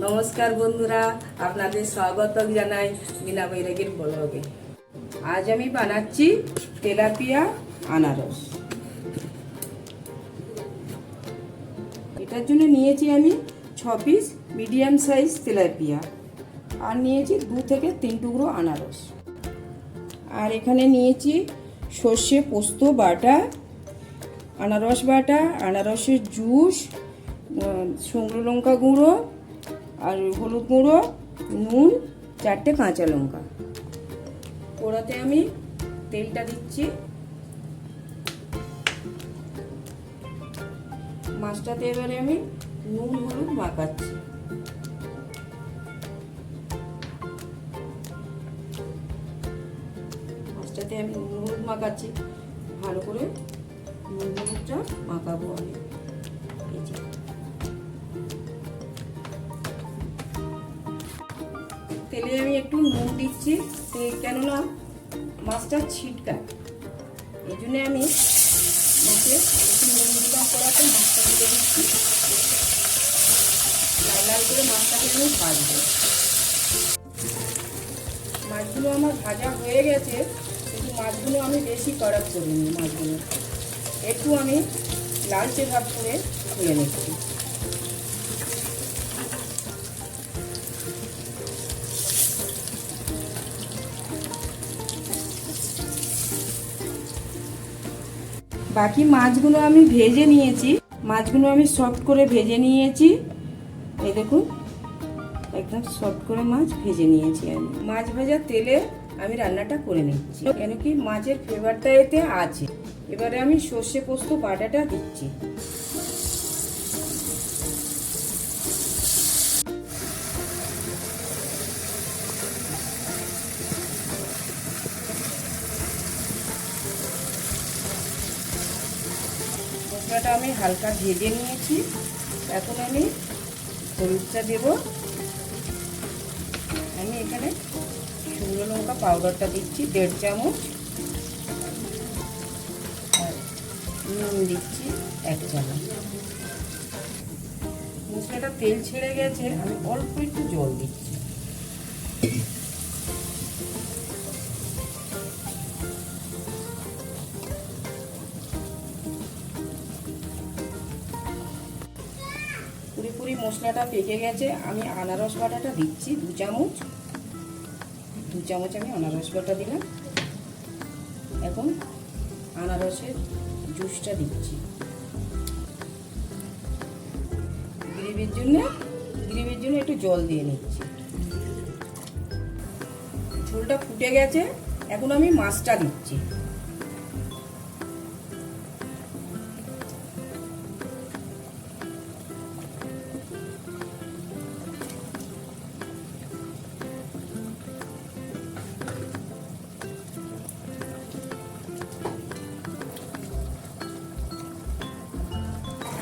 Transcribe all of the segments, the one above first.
নমস্কার বন্ধুরা, আপনাদের স্বাগত জানাই বিনা বৈরাগীর ব্লগে। আজ আমি বানাচ্ছি তেলাপিয়া আনারস। এটার জন্য নিয়েছি আমি ছ পিস মিডিয়াম সাইজ তেলাপিয়া আর নিয়েছি দু থেকে তিন টুকরো আনারস। আর এখানে নিয়েছি সর্ষে পোস্ত বাটা, আনারস বাটা, আনারসের জুস শুকনো লঙ্কা গুঁড়ো আর হলুদ গুঁড়ো, নুন, চারটে কাঁচা লঙ্কা। ওড়াতে আমি তেলটা দিচ্ছি। মাছটাতে এবারে আমি নুন, হলুদ মাখাচ্ছি। মাছটাতে আমি নুন, হলুদ মাখাচ্ছি। ভালো করে নুন, হলুদটা মাখাবো আমি। তেলে আমি একটু নুন দিচ্ছি। কেননা মাছটা ছিটকায়। এই জন্যে আমি মাছে একটু নুন দিলাম করাতে মাছটা দিয়ে দিচ্ছি। লাল লাল করে মাছটাকে আমি ভাজবো। মাছগুলো আমার ভাজা হয়ে গেছে, কিন্তু মাছগুলো আমি বেশি কড়াক করিনি মাছগুলো। একটু আমি লালচে ভাব করে তুলে নিচ্ছি। বাকি মাছগুলো আমি ভেজে নিয়েছি। মাছগুলো আমি সফট করে ভেজে নিয়েছি। এই দেখুন, একদম সফট করে মাছ ভেজে নিয়েছি আমি। মাছ ভাজা তেলে আমি রান্নাটা করে নিচ্ছি, কেন কি মাছের ফ্লেভারটা এতে আছে। এবারে আমি সর্ষে পোস্ত বাটাটা দিচ্ছি। মশলাটা আমি হালকা ভেজে নিয়েছি। এখন আমি হলুদটা দেব। আমি এখানে শুকনো লঙ্কা পাউডারটা দিচ্ছি, দেড় চামচ। আর নুন দিচ্ছি, এক চামচ। মশলাটা তেল ছেড়ে গেছে, আমি অল্প একটু জল দিচ্ছি। পুরোপুরি মশলাটা পেকে গেছে। আমি আনারস বাটাটা দিচ্ছি, দু চামচ। দু চামচ আমি আনারস বাটা দিলাম। এখন আনারসের জুসটা দিচ্ছি। গ্রেভির জন্য গ্রেভির জন্য একটু জল দিয়ে নিচ্ছি। ঝোলটা ফুটে গেছে, এখন আমি মাছটা দিচ্ছি।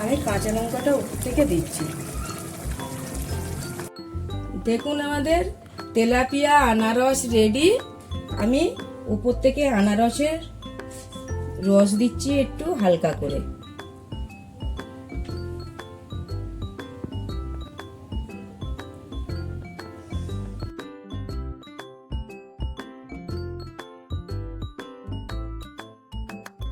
আমি কাঁচা লঙ্কাটা উপর থেকে দিচ্ছি। দেখুন আমাদের তেলাপিয়া আনারস রেডি আমি উপর থেকে আনারসের রস দিচ্ছি একটু হালকা করে।